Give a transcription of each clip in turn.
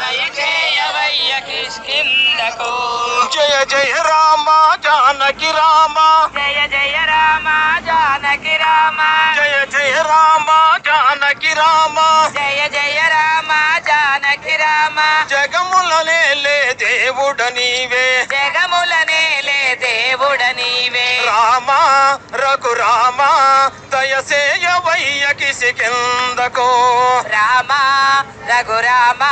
దయచేయవయ్య కిష్కిందకు జయ జయ రామ జానకి రామ రఘురామ దయసేయవయ్య కిసికిందకు రామ రఘురామ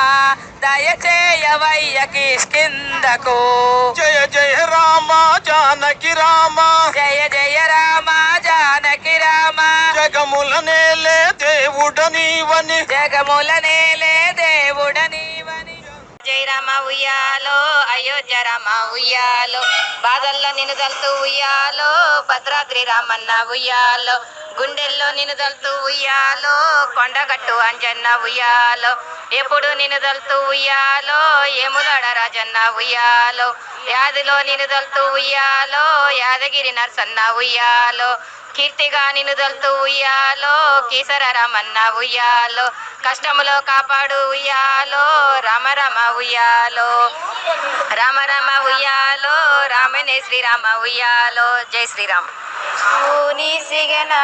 దయచేయవయ్య కిష్కిందకు జయ జయ రామ జానకి రామ. జయ జయ రామ జానకి రామ. జగముల నేలే దేవుడ నీవని జగముల నేలే దేవుడ నీవని జై రామ ఉయ్యాలో అయోధ్య రామ ఉయ్యాలో బాధల్లో నిన్ను తలుతూ ఉయ్యాలో. భద్రాద్రి రామన్న ఉయ్యాలో గుండెల్లో నిన్ను ఉయ్యాలో కొండగట్టు అంజన్న ఉయ్యాలో. ఎప్పుడు నిన్ను ఉయ్యాలో ఏములాడ రాజన్న ఉయ్యాలో. యాదిలో నిన్ను ఉయ్యాలో యాదగిరి నర్సన్న ఉయ్యాలో. కీర్తిగా నిన్ను ఉయ్యాలో కీసర రమన్న ఉయ్యాలో కష్టములో కాపాడు ఉయ్యాలో రామ రామ ఉయ్యాలో. రామ రామ ఉయ్యాలో రామనే శ్రీరామ ఉయ్యాలో. జై శ్రీరామ్. నీ సిగన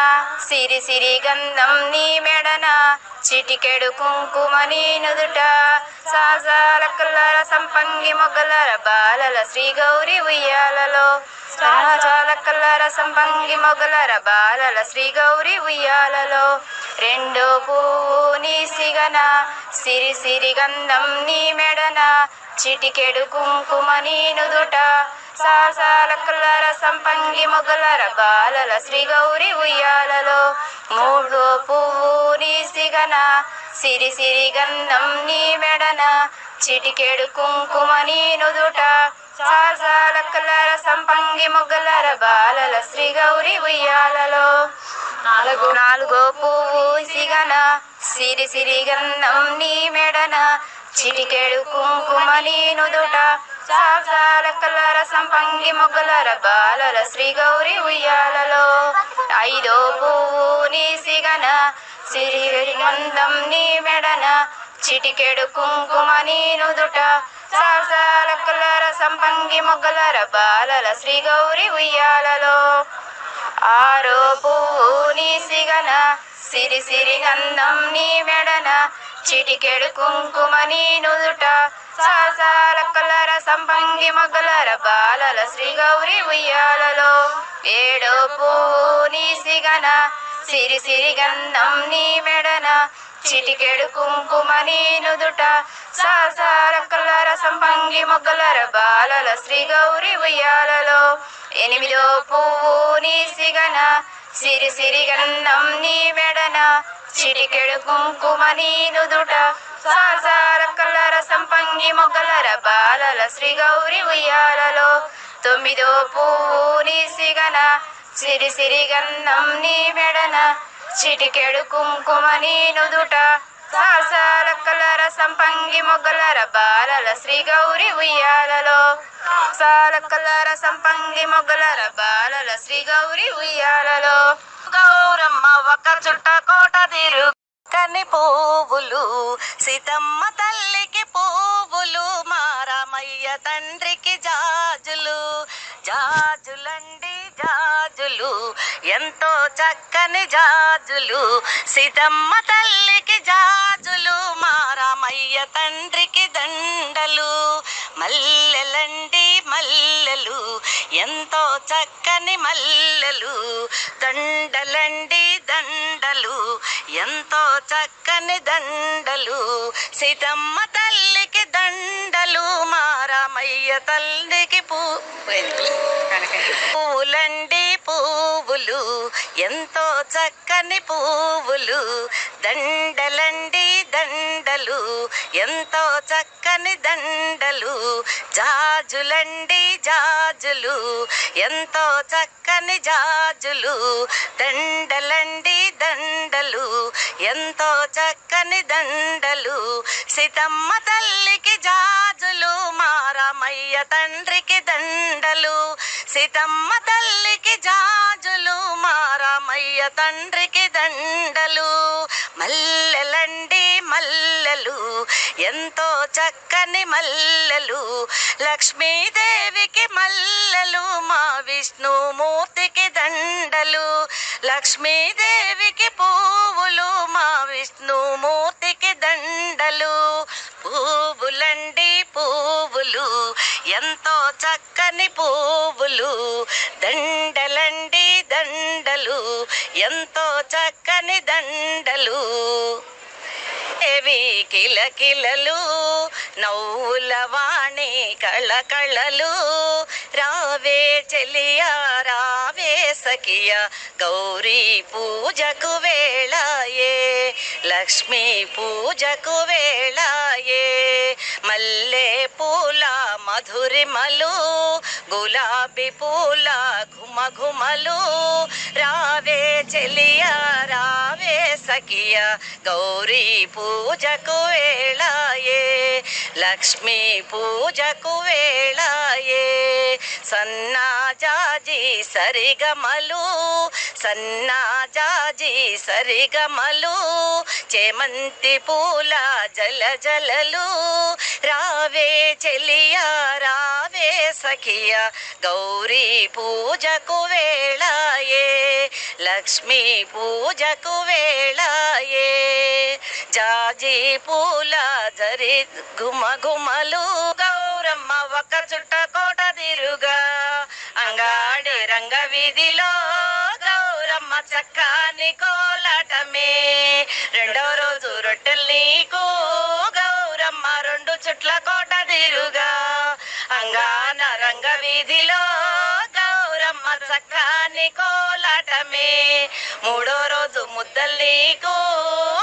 సిరి సిరి గంధం నీ మెడన చిటికెడు కుంకుమ నీ నుదుట. సాజాల కల్లర సంపంగి మొగలర బాలల శ్రీ గౌరి ఉయ్యాలలో. సాజాల కల్లర సంభంగి మొగలర బాలల శ్రీ గౌరి ఉయ్యాలలో రెండో పువ్వు నీ సిగన సిరి సిరి గంధం నీ మెడన చిటికెడు కుంకుమ నీ నుదుట. సాసాల కల్లర సంపంగి మొగలర బాలల శ్రీ గౌరి ఉయ్యాలలో మూడో పువ్వు నీ సిగన సిరి సిరి గంధం నీ మెడన చిటికెడు కుంకుమ నీ నుదుట. సాజాల కలర సంపంగి మొగ్గలర బాలల శ్రీ గౌరి ఉయ్యాలలో. నాలుగు నాలుగో పువ్వు సిగన సిరి సిరి గంధం నీ మెడన చిటికెడు కుంకుమ నీ నుదుట సాసాల కలర సంపంగి మొగ్గలర బాలల శ్రీ గౌరి ఉయ్యాలలో. ఐదో పువ్వు నీ సిగన సిరి మందం నీ మెడన చిటికెడు కుంకుమ నీ నుదుట సాసాల సంపంగి మొగ్గలర బాలల శ్రీ గౌరి ఉయ్యాలలో. ఆరో పువ్వు నీ సిగన సిరి సిరి గంధం నీ మెడన చిటికెడు కుంకుమ నీ నుదుట. సాసాల కలర సంపంగి మొగ్గలర బాలల శ్రీ గౌరి ఉయ్యాలలో. ఏడో పువ్వు నీ సిగన సిరి సిరి గంధం నీ మెడన చిటికెడు కుంకుమ నీ నుదుట సాసాల కలర సంపంగి మొగ్గలర బాలల శ్రీ గౌరి ఉయ్యాలలో. ఎనిమిదో పువ్వు నీ సిగన సిరి సిరి గంధం నీ మెడన. చిటికెడు కుంకుమ నీ నుదుట సాసార కల్లర సంపంగి మొగ్గలర బాలల శ్రీ గౌరి ఉయ్యాలలో. తొమ్మిదో పువ్వు నీ సిగన సిరి సిరి గంధం నీ మెడన. చిటికెడు కుంకుమ నీ నుదుట సాసాల కలర సంపంగి మొగలర బాలల శ్రీ గౌరి ఉయ్యాలలో. సాల కలర సంపంగి మొగలర బాలల శ్రీ గౌరి ఉయ్యాలలో. గౌరమ్మ ఒక చుట్ట కోట తీరు కని పువ్వులు సీతమ్మ తల్లికి పువ్వులు మారామయ్య తండ్రికి జాజులు. జాజులండి జాజులు ఎంతో చక్కని జాజులు. సీతమ్మ తల్లికి జాజులు మారామయ్య తండ్రికి దండలు. మల్లెలండి మల్లెలు ఎంతో చక్కని మల్లెలు దండలండి దండలు. ఎంతో చక్కని దండలు సీతమ్మ తల్లికి దండలు మారామయ్య తల్లికి పూ పువ్వులండి పువ్వులు ఎంతో చక్కని పువ్వులు దండలండి దండలు ఎంతో చక్కని దండలు జాజులండి జాజులు ఎంతో చక్కని జాజులు దండలండి దండలు ఎంతో చక్కని దండలు సీతమ్మ తల్లికి జాజులు మారామయ్య తండ్రికి దండలు సీతమ్మ తల్లికి జాజులు మారామయ్య తండ్రికి దండలు మళ్ళీ ఎంతో చక్కని మల్లెలు లక్ష్మీదేవికి మల్లెలు మా విష్ణుమూర్తికి దండలు లక్ష్మీదేవికి పువ్వులు మా విష్ణుమూర్తికి దండలు. పువ్వులండి పువ్వులు ఎంతో చక్కని పువ్వులు దండలండి దండలు ఎంతో చక్కని దండలు. దేవి కిలకిలలు నవ్వుల వాణి కళకళలు రావే చెలియా రావే సఖియా గౌరీ పూజకు వేళాయే. లక్ష్మీ పూజకు వేళాయే. మల్లె పూల మాధురిమలు గులాబీ పూల ఘుమ ఘుమలు రావే చెలియా రావే సఖియా గౌరీ పూజకు వేళాయే. లక్ష్మీ పూజకు వేళాయే. సన్నాజాజి సరిగమలు సన్నాజాజి సరిగమలు. చేమంతి పూల జల జలలు రావే చెలియా రావే సఖియా గౌరీ పూజకు వేళాయే లక్ష్మీ పూజకు వేళాయే. జాజి పూల జరి గుమ గుమలు గౌరమ్మ ఒక చుట్ట కోట దిరుగా అంగాడి రంగ విధిలో గౌరమ్మ చక్కని కోలాటమే. రెండో రోజు రొట్టెలు నీకు గౌరమ్మ రెండు చుట్ల కోట దిరుగా వీధిలో గౌరమ్మ చక్కని కోలాటమే. మూడో రోజు ముద్దలు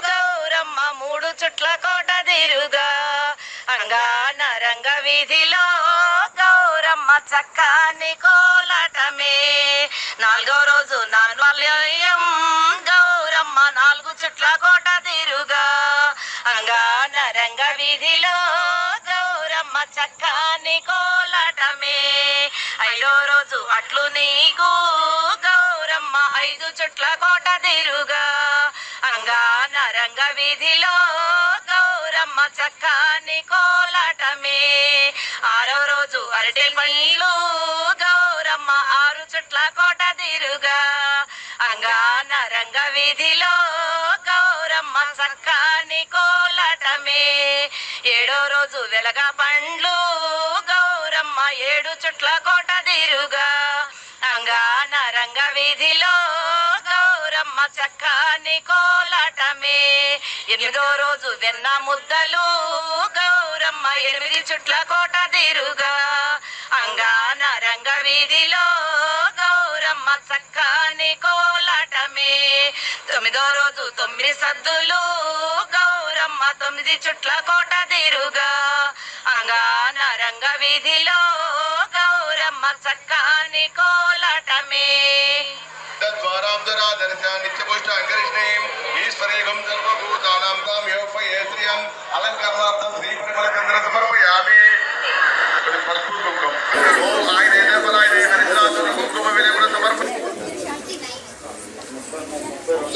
గౌరమ్మ మూడు చుట్ల కోట దిరుగా అంగాన రంగ వీధిలో గౌరమ్మ చక్కని కోలాటమే. నాలుగో రోజు నాన్వల్యం చక్కని కోలాటమే. ఐదో రోజు అట్లు నీకు. గౌరమ్మ ఐదు చుట్ల కోట తిరుగా. అంగాన రంగ వీధిలో గౌరమ్మ చక్కని కోలాటమే. ఆరో రోజు అరటి పళ్ళు గౌరమ్మ ఆరు చుట్ల కోట తిరుగా. అంగాన రంగ వీధిలో చక్కని కోలాటమే. ఏడో రోజు వెలగ పండ్లు గౌరమ్మ ఏడు చుట్ల కోట దిరుగా అంగాన రంగ వీధిలో గౌరమ్మ చక్కని కోలాటమే. ఎనిమిదో రోజు వెన్న ముద్దలు గౌరమ్మ ఎనిమిది చుట్ల కోట దిరుగా అంగాన రంగ వీధిలో గౌరమ్మ చక్కని కోలట తొమ్మిదో రోజు తొమ్మిది సద్దులు గౌరమ్మ తొమ్మిది చుట్ల కోట తీరుగా. అంగాన రంగ వీధిలో గౌరమ్మ చక్కని కోలాటమే. ద్వారా దర్శ నిత్యపుష్ట అంకరిష్ణీం ఈశ్వరీగం సర్వభూతానాం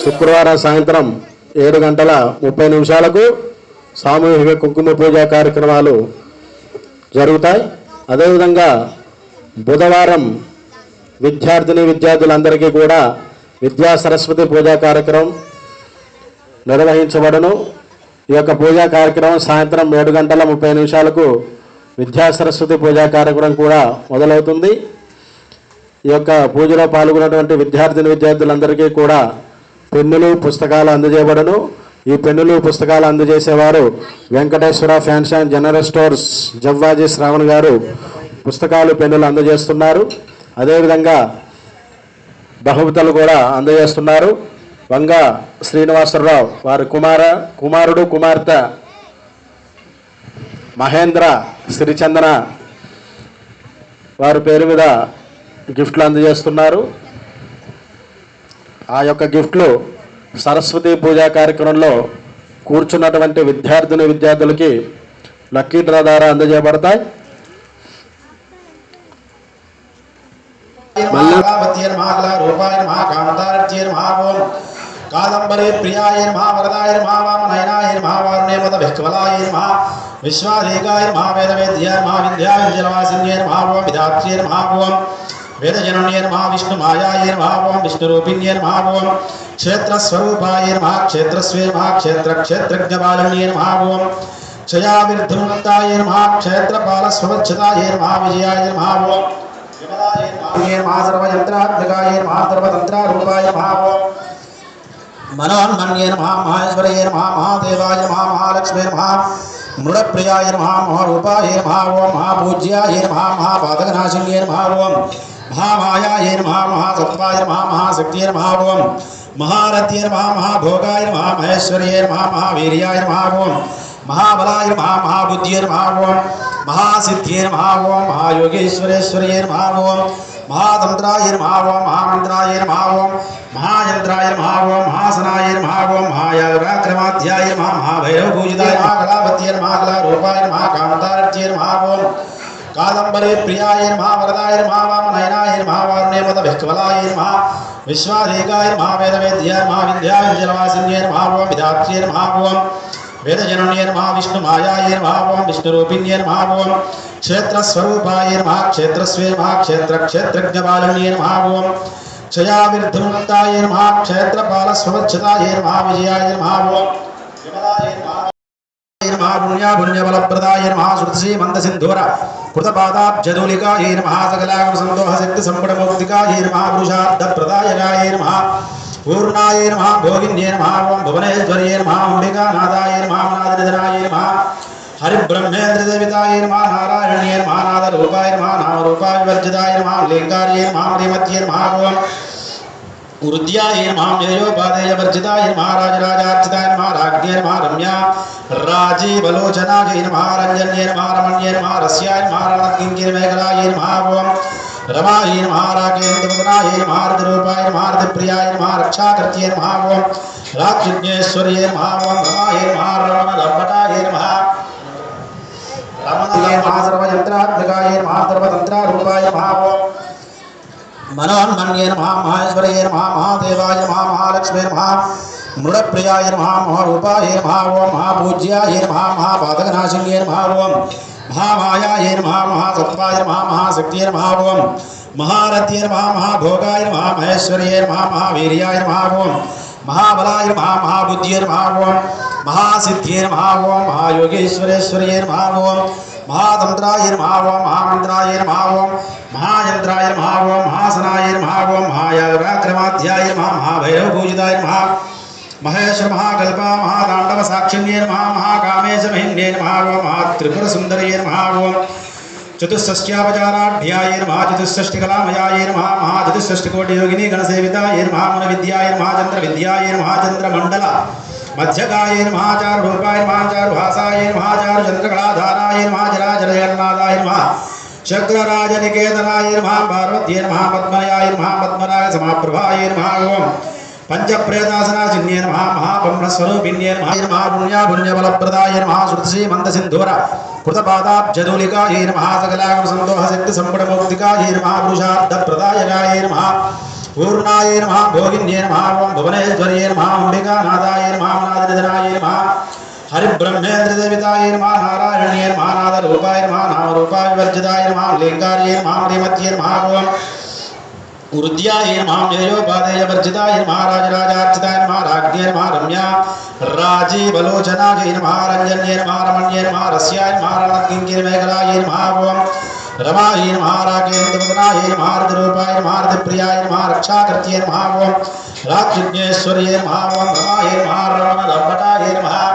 శుక్రవారం సాయంత్రం ఏడు గంటల ముప్పై నిమిషాలకు సామూహిక కుంకుమ పూజా కార్యక్రమాలు జరుగుతాయి. అదేవిధంగా బుధవారం విద్యార్థిని విద్యార్థులందరికీ కూడా విద్యా సరస్వతి పూజా కార్యక్రమం నిర్వహించబడను. ఈ యొక్క పూజా కార్యక్రమం సాయంత్రం ఏడు గంటల ముప్పై నిమిషాలకు విద్యా సరస్వతి పూజా కార్యక్రమం కూడా మొదలవుతుంది. ఈ యొక్క పూజలో పాల్గొన్నటువంటి విద్యార్థిని విద్యార్థులందరికీ కూడా పెన్నులు పుస్తకాలు అందజేయబడను. ఈ పెన్నులు పుస్తకాలు అందజేసేవారు Venkateswara fans and general stores Javvaji Shravan గారు పుస్తకాలు పెన్నులు అందజేస్తున్నారు. అదేవిధంగా బహుమతులు కూడా అందజేస్తున్నారు. వంగ శ్రీనివాసరావు వారి కుమార కుమారుడు కుమార్తె మహేంద్ర శ్రీచందన వారి పేరు మీద గిఫ్ట్లు అందజేస్తున్నారు. ఆ యొక్క గిఫ్ట్లు సరస్వతి పూజా కార్యక్రమంలో కూర్చున్నటువంటి విద్యార్థిని విద్యార్థులకి లక్కీ డ్రా ద్వారా అందజేయబడతాయి. మల్లావత్యే రూపాయ ప్రియాయ నమ వరదాయ నమ వామనయనాయ నమ వారుణే విహ్వలాయ నమ విశ్వాధికాయ నమ వేదవేద్యాయ నమ విద్యావింజలవాసిన్యే నమ ఓం నమ ఓం. వేదజనన్యే నమ విష్ణుమాయాయ నమ ఓం విష్ణురూపిణ్యే నమ ఓం క్షేత్రస్వరూపాయ నమ క్షేత్రస్వే నమ క్షేత్ర క్షేత్రజ్ఞబాలన్యే నమ ఓం క్షయావిర్ధముక్తాయ నమ క్షేత్రపాలస్వచ్ఛతాయ నమ విజయాయ నమ ఓం విమలాయ నమ నమ సర్వయంత్రాత్మకాయ నమ సర్వతంత్రారూపాయ నమ ఓం మనోన్మన్యే నమ మహేశ్వరయే నమ మహాదేవాయ నమ మహాలక్ష్మీ నమ మృడప్రియాయ నమ మహారూపాయ నమ ఓం మహాపూజ్యాయ నమ మహాపాదకనాశిన్యే నమ ఓం మహామాయాయ నమ మహాసత్వాయ నమ మహాశక్తియే నమ ఓం మహారథ్యే నమ మహాభోగాయ నమ మహేశ్వరయే నమ మహావీర్యాయ నమ ఓం మహాబలాయ నమ మహాబుద్ధ్యే నమ ఓం మహాసిద్ధ్యే నమ ఓం మహాయోగేశ్వరేశ్వరయే నమ ఓం మహాతంత్రాయ నమ ఓం మహామంత్రాయ నమ ఓం మహాయంత్రాయ నమ ఓం మహాసనాయ నమ ఓం మహాయాగ్రాక్రమాధ్యాయ నమ మహాభైరవపూజితాయ నమ కళాపత్యే నమ కళారూపాయ కాదంబరే ప్రియాయ నమ వరదాయ నమ వామనయనాయ నమ వారుణే మద విహ్వలాయ నమ విశ్వాదేకాయ నమ వేదవేద్యాయ నమ విద్యావింజలవాసిన్యే నమ ఓం విధాత్ర్యే నమ ఓం వేదజనన్యే నమ విష్ణుమాయాయ నమ ఓం విష్ణురూపిణ్యే నమ ఓం క్షేత్రస్వరూపాయ నమ క్షేత్రస్వే నమ క్షేత్ర క్షేత్రజ్ఞబాలన్యే నమ ఓం క్షయావిర్ధముక్తాయ నమ క్షేత్రపాలస్వచ్ఛతాయ నమ విజయాయ నమ ఓం విమలాయ నమ నమ పుణ్యా పుణ్యబలప్రదాయ నమ శృతిశ్రీ మందసింధూర కృతపాదాబ్జదూలికాయ నమ సకలాగమ సందోహ శక్తి సంపుటముక్తికాయ నమ పూర్ణాయ నమ భోగిన్యే నమ భువనేశ్వర్యే నమ అంబికానాథాయ నమ నాదనిధనాయ నమ హరిబ్రహ్మేంద్రదేవితాయ నమ నారాయణ్యే నమ నాదరూపాయ నమ నామరూపాయ వివర్జితాయ నమ లింగార్యే నమ శ్రీమత్యే నమ ఓం వృద్ధ్యాయ నమః యేయోపాదేయ వర్జితాయ నమః రాజరాజార్చితాయ నమః రాజ్ఞే నమః రమ్యా రాజీవలోచనాయ నమః రంజన్యే నమః రమణ్యే నమః రస్యాయ నమః రణకింకిర మేఘలాయ నమః ఓం రమాయ నమః రాకేంద్రముదనాయ నమః రతిరూపాయ నమః రతిప్రియాయ నమః రక్షాకర్త్యే నమః ఓం రాజ్ఞేశ్వర్యే నమః ఓం రమాయ నమః రమణలంబటాయ నమః రమణాయ నమః సర్వయంత్రాత్మకాయ నమః సర్వతంత్రారూపాయ నమః ఓం మనోన్మన్యే నమ మహేశ్వరయే నమ మహాదేవాయ నమ మహాలక్ష్మీ నమ మృడప్రియాయ నమ మహారూపాయ నమ ఓం మహాపూజ్యాయ నమ మహాపాదకనాశిన్యే నమ ఓం మహామాయాయ నమ మహాసత్వాయ నమ మహాశక్తియే నమ ఓం మహారథ్యే నమ మహాభోగాయ నమ మహేశ్వరయే నమ మహావీర్యాయ నమ ఓం మహాబలాయ నమ మహాబుద్ధ్యే నమ ఓం మహాసిద్ధ్యే నమ ఓం మహాయోగేశ్వరేశ్వరయే నమ ఓం మహాతంత్రాయ నమ ఓం మహామంత్రాయ నమ ఓం మహాయంత్రాయ నమ ఓం మహాసనాయ నమ ఓం మహాయాగ్రాక్రమాధ్యాయ నమ మహాభైరవపూజితాయ నమ మహేశ్వర మహాకల్ప మహాతాండవ సాక్షిణ్యే నమ మహాకామేశ మహిమ్నే నమ ఓం మహాత్రిపురసుందరయే నమ ఓం చతుస్సష్ట్యాపచారాఢ్యాయ నమ చతుస్సష్టికలామయాయ నమ మహాచతుస్సష్టికోటియోగిని గణసేవితాయ నమ మన విద్యాయ నమ చంద్ర విద్యాయ నమ చంద్రమండల మధ్యగాయ నమ చారు రూపాయ నమ చారు భాసాయ నమ చారు చంద్రకళాధారాయ నమ జరాజర జగన్నాథాయ నమ శక్రరాజనికేతనాయ నమ పార్వత్యే నమ పద్మయాయ నమ పద్మరాయ సమాప్రభాయ నమ ఓం పంచప్రేతాసనాశిన్యే నమ మహాబ్రహ్మస్వరూపిణ్యే నమ నమ పుణ్యా పుణ్యబలప్రదాయ నమ శృతిశ్రీ మందసింధూర కృతపాదాబ్జదూలికాయ నమ సకలాగమ సందోహ శక్తి సంపుటముక్తికాయ నమ పురుషార్థప్రదాయకాయ నమ పూర్ణాయ నమ భోగిన్యే నమ ఓం భువనేశ్వర్యే నమ అంబికానాథాయ నమ నాదనిధనాయ నమ హరిబ్రహ్మేంద్రదేవితాయ నమ నారాయణ్యే నమ నాదరూపాయ నమ నామరూపాయ వివర్జితాయ నమ లింగార్యే నమ శ్రీమత్యే నమ ఓం వృద్ధ్యాయ నమః యేయోపాదేయ వర్జితాయ నమః రాజరాజార్చితాయ నమః రాజ్ఞే నమః రమ్యా రాజీవలోచనాయ నమః రంజన్యే నమః రమణ్యే నమః రస్యాయ నమః రణకింకిర మేఘలాయ నమః ఓం రమాయ నమః రాకేంద్రముదనాయ నమః రతిరూపాయ నమః రతిప్రియాయ నమః రక్షాకర్త్యే నమః ఓం రాజ్ఞేశ్వర్యే నమః